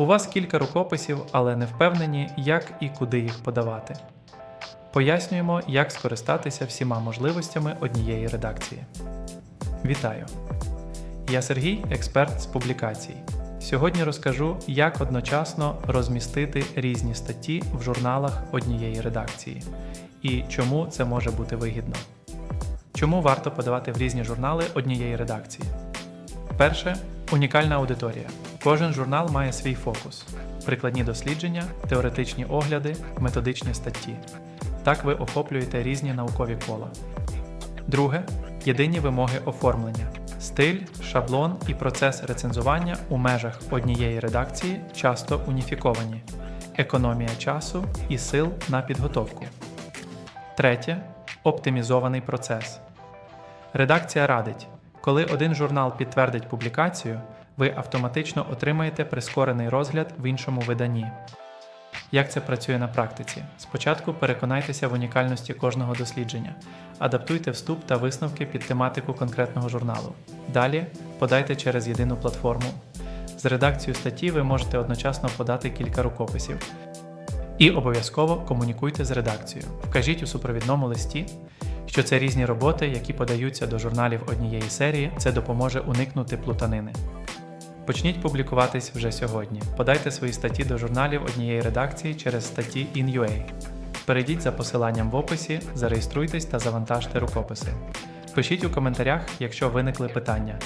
У вас кілька рукописів, але не впевнені, як і куди їх подавати. Пояснюємо, як скористатися всіма можливостями однієї редакції. Вітаю! Я Сергій, експерт з публікацій. Сьогодні розкажу, як одночасно розмістити різні статті в журналах однієї редакції і чому це може бути вигідно. Чому варто подавати в різні журнали однієї редакції? Перше унікальна аудиторія. Кожен журнал має свій фокус: прикладні дослідження, теоретичні огляди, методичні статті. Так ви охоплюєте різні наукові кола. Друге єдині вимоги оформлення. Стиль, шаблон і процес рецензування у межах однієї редакції часто уніфіковані. Економія часу і сил на підготовку. Третє оптимізований процес. Редакція радить, коли один журнал підтвердить публікацію, ви автоматично отримаєте прискорений розгляд в іншому виданні. Як це працює на практиці? Спочатку переконайтеся в унікальності кожного дослідження, адаптуйте вступ та висновки під тематику конкретного журналу. Далі подайте через єдину платформу. З редакцією статті ви можете одночасно подати кілька рукописів. І обов'язково комунікуйте з редакцією. Вкажіть у супровідному листі, що це різні роботи, які подаються до журналів однієї серії, це допоможе уникнути плутанини. Почніть публікуватись вже сьогодні. Подайте свої статті до журналів однієї редакції через статті InUA. Перейдіть за посиланням в описі, зареєструйтесь та завантажте рукописи. Пишіть у коментарях, якщо виникли питання.